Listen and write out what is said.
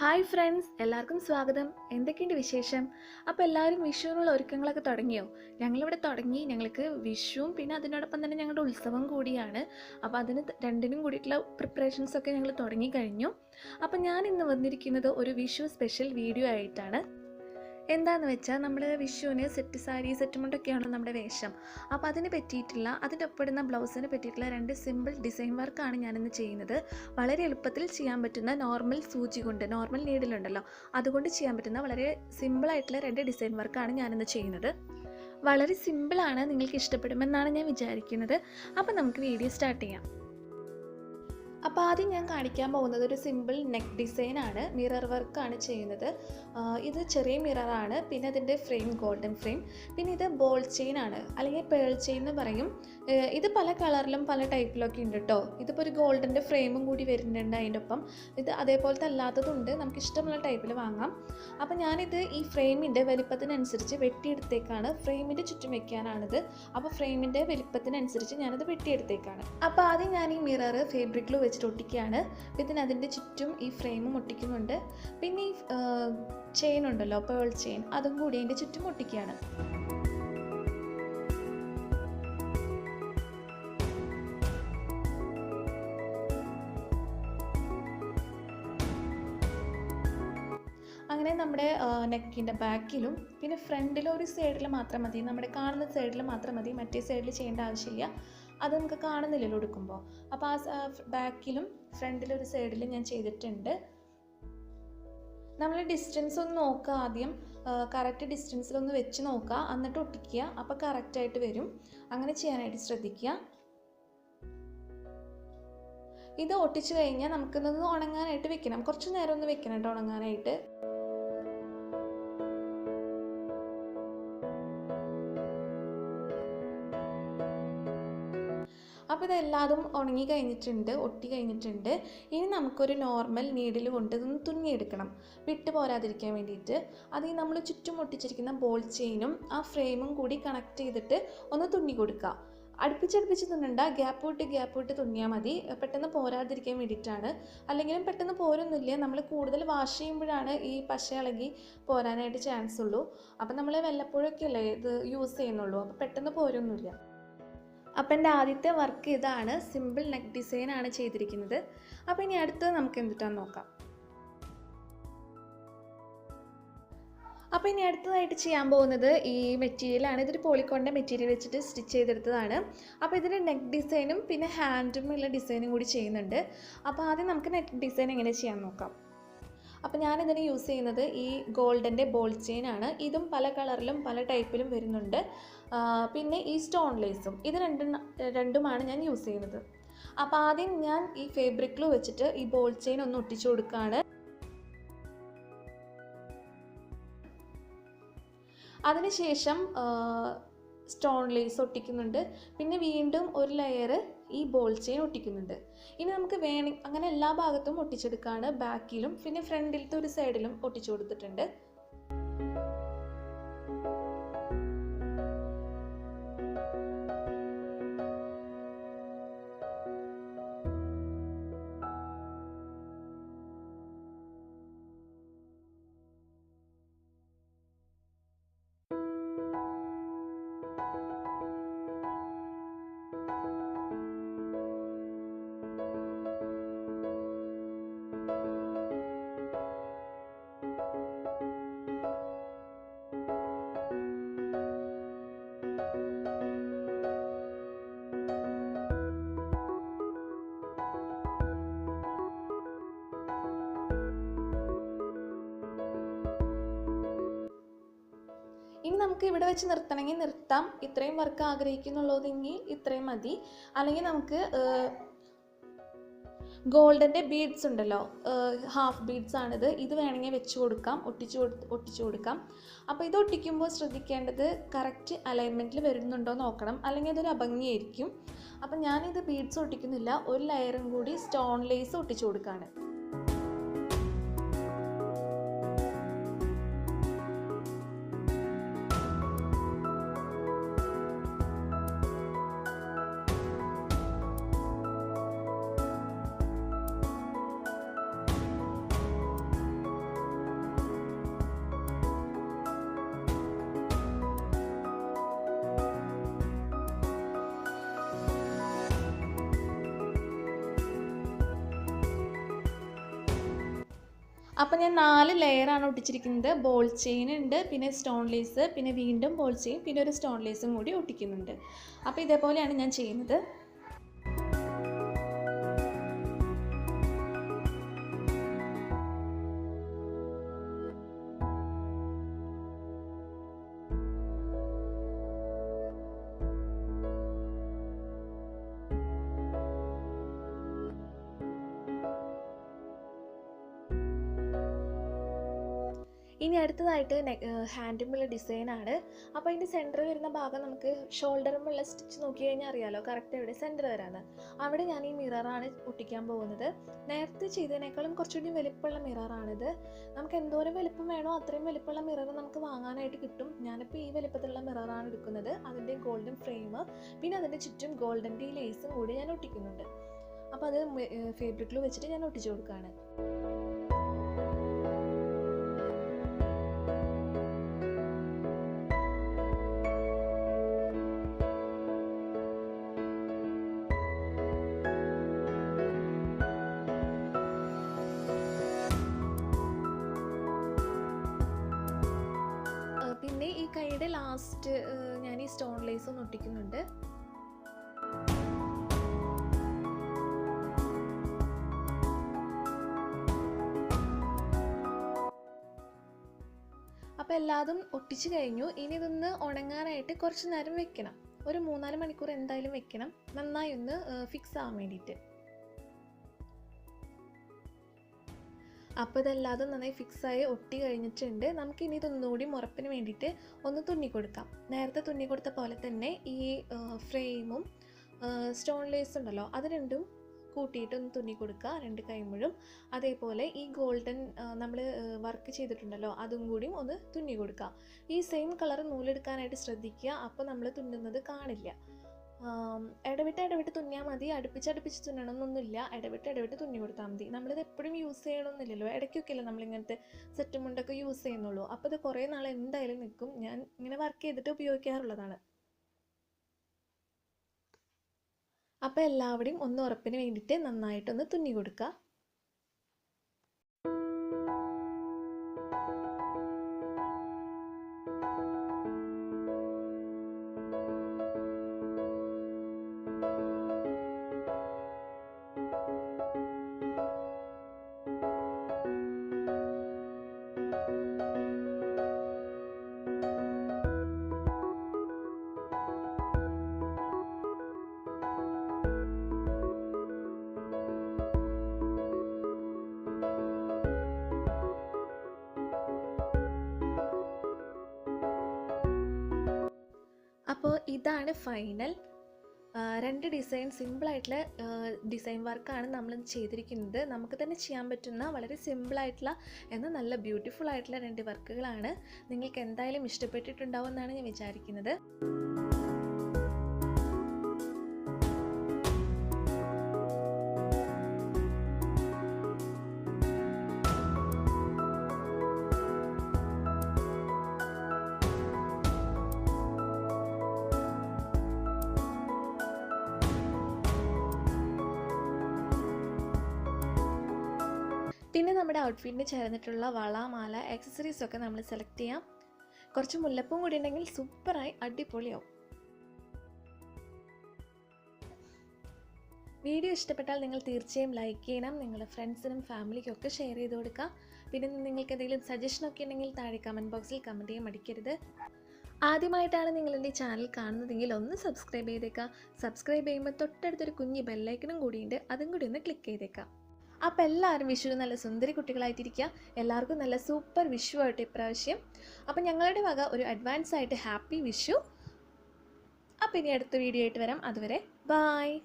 Hi friends എല്ലാവർക്കും സ്വാഗതം. എന്തൊക്കെയുണ്ട് വിശേഷം? അപ്പോൾ എല്ലാവരും വിഷുവിനുള്ള ഒരുക്കങ്ങളൊക്കെ തുടങ്ങിയോ? ഞങ്ങളിവിടെ തുടങ്ങി ഞങ്ങൾക്ക് വിഷുവും പിന്നെ അതിനോടൊപ്പം തന്നെ ഞങ്ങളുടെ ഉത്സവം കൂടിയാണ്. അപ്പോൾ അതിന് രണ്ടിനും കൂടിയിട്ടുള്ള പ്രിപ്പറേഷൻസൊക്കെ ഞങ്ങൾ തുടങ്ങി കഴിഞ്ഞു. അപ്പോൾ ഞാൻ ഇന്ന് വന്നിരിക്കുന്നത് ഒരു വിഷു സ്പെഷ്യൽ വീഡിയോ ആയിട്ടാണ്. എന്താന്ന് വെച്ചാൽ നമ്മൾ വിഷുവിന് സെറ്റ് സാരി സെറ്റ് മുണ്ടൊക്കെയാണ് നമ്മുടെ വേഷം. അപ്പോൾ അതിന് പറ്റിയിട്ടുള്ള അതിന്റെ ഒപ്പിടുന്ന ബ്ലൗസിന് പറ്റിയിട്ടുള്ള രണ്ട് സിമ്പിൾ ഡിസൈൻ വർക്കാണ് ഞാനിന്ന് ചെയ്യുന്നത്. വളരെ എളുപ്പത്തിൽ ചെയ്യാൻ പറ്റുന്ന നോർമൽ സൂചി കൊണ്ട് നോർമൽ നീഡിലുണ്ടല്ലോ അതുകൊണ്ട് ചെയ്യാൻ പറ്റുന്ന വളരെ സിമ്പിളായിട്ടുള്ള രണ്ട് ഡിസൈൻ വർക്കാണ് ഞാനിന്ന് ചെയ്യുന്നത്. വളരെ സിമ്പിളാണ് നിങ്ങൾക്ക് ഇഷ്ടപ്പെടുമെന്നാണ് ഞാൻ വിചാരിക്കുന്നത്. അപ്പോൾ നമുക്ക് വീഡിയോ സ്റ്റാർട്ട് ചെയ്യാം. അപ്പോൾ ആദ്യം ഞാൻ കാണിക്കാൻ പോകുന്നത് ഒരു സിമ്പിൾ നെക്ക് ഡിസൈൻ ആണ് മിറർ വർക്കാണ് ചെയ്യുന്നത്. ഇത് ചെറിയ മിററാണ്. പിന്നെ അതിന്റെ ഫ്രെയിം ഗോൾഡൻ ഫ്രെയിം. പിന്നെ ഇത് ബോൾ ചെയിൻ ആണ്. അല്ലെങ്കിൽ പേൾ ചെയിൻ എന്ന് പറയും. ഇത് പല കളറിലും പല ടൈപ്പിലൊക്കെ ഉണ്ട് കേട്ടോ ഇതിപ്പോൾ ഒരു ഗോൾഡന്റെ ഫ്രെയിമും കൂടി വരുന്നുണ്ട് അതിന്റെ ഒപ്പം. ഇത് അതേപോലത്തെ അല്ലാത്തതുണ്ട്. നമുക്ക് ഇഷ്ടമുള്ള ടൈപ്പിൽ വാങ്ങാം. അപ്പോൾ ഞാനിത് ഈ ഫ്രെയിമിന്റെ വലിപ്പത്തിനനുസരിച്ച് വെട്ടിയെടുത്തേക്കാണ്. ഫ്രെയിമിന്റെ ചുറ്റും വെക്കാനാണിത്. അപ്പോൾ ഫ്രെയിമിന്റെ വലിപ്പത്തിനനുസരിച്ച് ഞാനത് വെട്ടിയെടുത്തേക്കാണ്. അപ്പോൾ ആദ്യം ഞാൻ ഈ മിറർ ഫേബ്രിക് ഗ്ലൂ വെച്ചിട്ട് ഒട്ടിക്കുകയാണ് പിന്നെ അതിന്റെ ചുറ്റും ഈ ഫ്രെയിമും ഒട്ടിക്കുന്നുണ്ട്. പിന്നെ ഈ ചെയിൻ ഉണ്ടല്ലോ പേൾ ചെയിൻ അതും കൂടി അതിന്റെ ചുറ്റും ഒട്ടിക്കുകയാണ്. അങ്ങനെ നമ്മുടെ നെക്കിന്റെ ബാക്കിലും പിന്നെ ഫ്രണ്ടിലും ഒരു സൈഡിൽ മാത്രം മതി. നമ്മുടെ കാണുന്ന സൈഡിൽ മാത്രം മതി. മറ്റേ സൈഡിൽ ചെയ്യേണ്ട ആവശ്യമില്ല. അത് നമുക്ക് കാണുന്നില്ലല്ലോ എടുക്കുമ്പോൾ അപ്പോൾ ആ ബാക്കിലും ഫ്രണ്ടിലും ഒരു സൈഡിലും ഞാൻ ചെയ്തിട്ടുണ്ട്. നമ്മൾ ഡിസ്റ്റൻസ് ഒന്ന് നോക്കുക ആദ്യം. കറക്റ്റ് ഡിസ്റ്റൻസിലൊന്ന് വെച്ച് നോക്കുക. എന്നിട്ട് ഒട്ടിക്കുക. അപ്പോൾ കറക്റ്റായിട്ട് വരും. അങ്ങനെ ചെയ്യാനായിട്ട് ശ്രദ്ധിക്കുക. ഇത് ഒട്ടിച്ചു കഴിഞ്ഞാൽ നമുക്കിതൊന്ന് ഉണങ്ങാനായിട്ട് വെക്കണം. കുറച്ച് നേരം ഒന്ന് വെക്കണം കേട്ടോ ഉണങ്ങാനായിട്ട്. അപ്പോൾ ഇതെല്ലാതും ഉണങ്ങി കഴിഞ്ഞിട്ടുണ്ട് ഒട്ടി കഴിഞ്ഞിട്ടുണ്ട്. ഇനി നമുക്കൊരു നോർമൽ നീഡിൽ കൊണ്ട് ഇതൊന്ന് തുന്നിയെടുക്കണം. വിട്ട് പോരാതിരിക്കാൻ വേണ്ടിയിട്ട്. അത് ഈ നമ്മൾ ചുറ്റും ഒട്ടിച്ചിരിക്കുന്ന ബോൾ ചെയിനും ആ ഫ്രെയിമും കൂടി കണക്ട് ചെയ്തിട്ട് ഒന്ന് തുന്നി കൊടുക്കുക. അടുപ്പിച്ചടുപ്പിച്ച് തുന്നണ്ട ഗ്യാപ്പ് വിട്ട് ഗ്യാപ്പ് വിട്ട് തുന്നിയാൽ മതി. പെട്ടെന്ന് പോരാതിരിക്കാൻ വേണ്ടിയിട്ടാണ്. അല്ലെങ്കിലും പെട്ടെന്ന് പോരൊന്നുമില്ല. നമ്മൾ കൂടുതൽ വാഷ് ചെയ്യുമ്പോഴാണ് ഈ പശ ഇളകി പോരാനായിട്ട് ചാൻസ് ഉള്ളൂ. അപ്പം നമ്മൾ വല്ലപ്പോഴൊക്കെ അല്ലേ ഇത് യൂസ് ചെയ്യുന്നുള്ളൂ. അപ്പോൾ പെട്ടെന്ന് പോരൊന്നുമില്ല. അപ്പം എന്റെ ആദ്യത്തെ വർക്ക് ഇതാണ് സിമ്പിൾ നെക്ക് ഡിസൈൻ ആണ് ചെയ്തിരിക്കുന്നത്. അപ്പോൾ ഇനി അടുത്തത് നമുക്ക് എന്തിട്ടാന്ന് നോക്കാം. അപ്പോൾ ഇനി അടുത്തതായിട്ട് ചെയ്യാൻ പോകുന്നത് ഈ മെറ്റീരിയലാണ് ഇതൊരു പോളിക്കോണിന്റെ മെറ്റീരിയൽ വെച്ചിട്ട് സ്റ്റിച്ച് ചെയ്തെടുത്തതാണ്. അപ്പോൾ ഇതിന്റെ നെക്ക് ഡിസൈനും പിന്നെ ഹാൻഡും ഉള്ള ഡിസൈനും കൂടി ചെയ്യുന്നുണ്ട്. അപ്പോൾ ആദ്യം നമുക്ക് നെക്ക് ഡിസൈൻ എങ്ങനെ ചെയ്യാൻ നോക്കാം. അപ്പോൾ ഞാനിതിന് യൂസ് ചെയ്യുന്നത് ഈ ഗോൾഡന്റെ ബോൾ ചെയിൻ ആണ്. ഇതും പല കളറിലും പല ടൈപ്പിലും വരുന്നുണ്ട്. പിന്നെ ഈ സ്റ്റോൺ ലേസും ഇത് രണ്ടും രണ്ടുമാണ് ഞാൻ യൂസ് ചെയ്യുന്നത്. അപ്പോൾ ആദ്യം ഞാൻ ഈ ഫേബ്രിക്കിൽ വെച്ചിട്ട് ഈ ബോൾ ചെയിൻ ഒന്ന് ഒട്ടിച്ചു കൊടുക്കുകയാണ് അതിനുശേഷം സ്റ്റോൺ ലേസ് ഒട്ടിക്കുന്നുണ്ട് പിന്നെ വീണ്ടും ഒരു ലെയർ ഈ ബോൾ ചെയിൻ ഒട്ടിക്കുന്നുണ്ട്. ഇനി നമുക്ക് വേണി അങ്ങനെ എല്ലാ ഭാഗത്തും ഒട്ടിച്ചെടുക്കാണ്. ബാക്കിലും പിന്നെ ഫ്രണ്ടിലത്തെ ഒരു സൈഡിലും ഒട്ടിച്ചു കൊടുത്തിട്ടുണ്ട്. ഇനി നമുക്ക് ഇവിടെ വെച്ച് നിർത്തണമെങ്കിൽ നിർത്താം. ഇത്രയും വർക്ക് ആഗ്രഹിക്കുന്നുള്ളതെങ്കിൽ ഇത്രയും മതി. അല്ലെങ്കിൽ നമുക്ക് ഗോൾഡന്റെ ബീഡ്സ് ഉണ്ടല്ലോ ഹാഫ് ബീഡ്സ് ആണിത്. ഇത് വേണമെങ്കിൽ വെച്ച് കൊടുക്കാം. ഒട്ടിച്ച് കൊടുത്ത് ഒട്ടിച്ചു കൊടുക്കാം. അപ്പോൾ ഇത് ഒട്ടിക്കുമ്പോൾ ശ്രദ്ധിക്കേണ്ടത് കറക്റ്റ് അലൈൻമെന്റിൽ വരുന്നുണ്ടോ നോക്കണം. അല്ലെങ്കിൽ അതൊരു അഭംഗിയായിരിക്കും. അപ്പം ഞാനിത് ബീഡ്സ് ഒട്ടിക്കുന്നില്ല. ഒരു ലെയറും കൂടി സ്റ്റോൺ ലേസ് ഒട്ടിച്ചു കൊടുക്കുകയാണ് അപ്പോൾ ഞാൻ നാല് ലെയറാണ് ഒട്ടിച്ചിരിക്കുന്നത്. ബോൾ ചെയിൻ ഉണ്ട് പിന്നെ സ്റ്റോൺ ലേസ് പിന്നെ വീണ്ടും ബോൾ ചെയിൻ പിന്നെ ഒരു സ്റ്റോൺ ലേസും കൂടി ഒട്ടിക്കുന്നുണ്ട്. അപ്പോൾ ഇതേപോലെയാണ് ഞാൻ ചെയ്യുന്നത്. ഇനി അടുത്തതായിട്ട് ഹാൻഡിലുള്ള ഡിസൈനാണ്. അപ്പോൾ അതിന്റെ സെന്റർ വരുന്ന ഭാഗം നമുക്ക് ഷോൾഡറുമുള്ള സ്റ്റിച്ച് നോക്കി കഴിഞ്ഞാൽ അറിയാമല്ലോ കറക്റ്റ് എവിടെ സെന്റർ വരാന്ന് അവിടെ ഞാൻ ഈ മിററാണ് ഒട്ടിക്കാൻ പോകുന്നത്. നേരത്തെ ചെയ്തതിനേക്കാളും കുറച്ചുകൂടി വലിപ്പമുള്ള മിററാണിത്. നമുക്ക് എന്തോരം വലിപ്പം വേണോ അത്രയും വലിപ്പമുള്ള മിറർ നമുക്ക് വാങ്ങാനായിട്ട് കിട്ടും. ഞാനിപ്പോൾ ഈ വലിപ്പത്തിലുള്ള മിററാണ് എടുക്കുന്നത്. അതിന്റെ ഗോൾഡൻ ഫ്രെയിം പിന്നെ അതിന്റെ ചുറ്റും ഗോൾഡൻ ഗോൾഡന്റെ ലേസും കൂടി ഞാൻ ഒട്ടിക്കുന്നുണ്ട്. അപ്പോൾ അത് ഫേബ്രിക്കിൽ വെച്ചിട്ട് ഞാൻ ഒട്ടിച്ചു കൊടുക്കുകയാണ്. ലാസ്റ്റ് ഞാൻ ഈ സ്റ്റോൺ ലേസ് ഒന്ന് ഒട്ടിക്കുന്നുണ്ട്. അപ്പോൾ എല്ലാതും ഒട്ടിച്ചു കഴിഞ്ഞു. ഇനി ഇതൊന്ന് ഉണങ്ങാനായിട്ട് കുറച്ച് നേരം വെക്കണം. ഒരു മൂന്നാൽ മണിക്കൂർ എന്തായാലും വെക്കണം. നന്നായി ഒന്ന് ഫിക്സ് ആവാൻ വേണ്ടിയിട്ട്. അപ്പോൾ ഇതല്ലാതെ നന്നായി ഫിക്സായി ഒട്ടി കഴിഞ്ഞിട്ടുണ്ട്. നമുക്കിനി ഇതൊന്നുകൂടി മുറപ്പിന് വേണ്ടിയിട്ട് ഒന്ന് തുന്നി കൊടുക്കാം. നേരത്തെ തുന്നി കൊടുത്ത പോലെ തന്നെ ഈ ഫ്രെയിമും സ്റ്റോൺ ലേസ് ഉണ്ടല്ലോ അത് രണ്ടും കൂട്ടിയിട്ട് ഒന്ന് തുന്നി കൊടുക്കുക. രണ്ട് കൈമുഴും അതേപോലെ ഈ ഗോൾഡൻ നമ്മൾ വർക്ക് ചെയ്തിട്ടുണ്ടല്ലോ അതും കൂടിയും ഒന്ന് തുന്നി കൊടുക്കുക. ഈ സെയിം കളർ നൂലെടുക്കാനായിട്ട് ശ്രദ്ധിക്കുക. അപ്പോൾ നമ്മൾ തുന്നുന്നത് കാണില്ല. ഇടവിട്ട് ഇടവിട്ട് തുന്നിയാൽ മതി. അടുപ്പിച്ച് അടുപ്പിച്ച് തുന്നണം എന്നൊന്നുമില്ല ഇടവിട്ട് ഇടവിട്ട് തുന്നി കൊടുത്താൽ മതി. നമ്മളിത് എപ്പോഴും യൂസ് ചെയ്യണമെന്നില്ലല്ലോ ഇടയ്ക്കൊക്കെ അല്ലേ നമ്മളിങ്ങനത്തെ സെറ്റ് മുണ്ടൊക്കെ യൂസ് ചെയ്യുന്നുള്ളൂ. അപ്പോൾ ഇത് കുറേ നാൾ എന്തായാലും നിൽക്കും ഞാൻ ഇങ്ങനെ വർക്ക് ചെയ്തിട്ട് ഉപയോഗിക്കാറുള്ളതാണ്. അപ്പോൾ എല്ലാവരുടെയും ഒന്ന് ഉറപ്പിന് വേണ്ടിയിട്ട് നന്നായിട്ടൊന്ന് തുന്നി കൊടുക്കുക അപ്പോൾ ഇതാണ് ഫൈനൽ രണ്ട് ഡിസൈൻ സിമ്പിളായിട്ടുള്ള ഡിസൈൻ വർക്കാണ് നമ്മൾ ചെയ്തിരിക്കുന്നത്. നമുക്ക് തന്നെ ചെയ്യാൻ പറ്റുന്ന വളരെ സിമ്പിളായിട്ടുള്ള എന്നാൽ നല്ല ബ്യൂട്ടിഫുൾ ആയിട്ടുള്ള രണ്ട് വർക്കുകളാണ് നിങ്ങൾക്ക് എന്തായാലും ഇഷ്ടപ്പെട്ടിട്ടുണ്ടാവും എന്നാണ് ഞാൻ വിചാരിക്കുന്നത്. പിന്നെ നമ്മുടെ ഔട്ട്ഫിറ്റിന് ചേർന്നിട്ടുള്ള വള മാല ആക്സസറീസ് ഒക്കെ നമ്മൾ സെലക്ട് ചെയ്യാം. കുറച്ച് മുല്ലപ്പും കൂടി ഉണ്ടെങ്കിൽ സൂപ്പറായി അടിപൊളിയാവും. വീഡിയോ ഇഷ്ടപ്പെട്ടാൽ നിങ്ങൾ തീർച്ചയായും ലൈക്ക് ചെയ്യണം. നിങ്ങളുടെ ഫ്രണ്ട്സിനും ഫാമിലിക്കും ഒക്കെ ഷെയർ ചെയ്ത് കൊടുക്കുക. പിന്നെ നിങ്ങൾക്ക് എന്തെങ്കിലും സജഷൻ ഒക്കെ ഉണ്ടെങ്കിൽ താഴെ കമന്റ് ബോക്സിൽ കമന്റ് ചെയ്യാൻ മടിക്കരുത്. ആദ്യമായിട്ടാണ് നിങ്ങൾ എന്റെ ചാനൽ കാണുന്നതെങ്കിൽ ഒന്ന് സബ്സ്ക്രൈബ് ചെയ്തേക്കാം സബ്സ്ക്രൈബ് ചെയ്യുമ്പോൾ തൊട്ടടുത്തൊരു കുഞ്ഞ് ബെല്ലൈക്കനും കൂടിയുണ്ട്. അതും കൂടി ഒന്ന് ക്ലിക്ക് ചെയ്തേക്കാം അപ്പോൾ എല്ലാവരും വിഷു നല്ല സുന്ദരി കുട്ടികളായിട്ടിരിക്കുക. എല്ലാവർക്കും നല്ല സൂപ്പർ വിഷു ആയിട്ട് ഇപ്രാവശ്യം. അപ്പോൾ ഞങ്ങളുടെ വക ഒരു അഡ്വാൻസ് ആയിട്ട് ഹാപ്പി വിഷു. അപ്പോൾ ഇനി അടുത്ത വീഡിയോ ആയിട്ട് വരാം. അതുവരെ ബായ്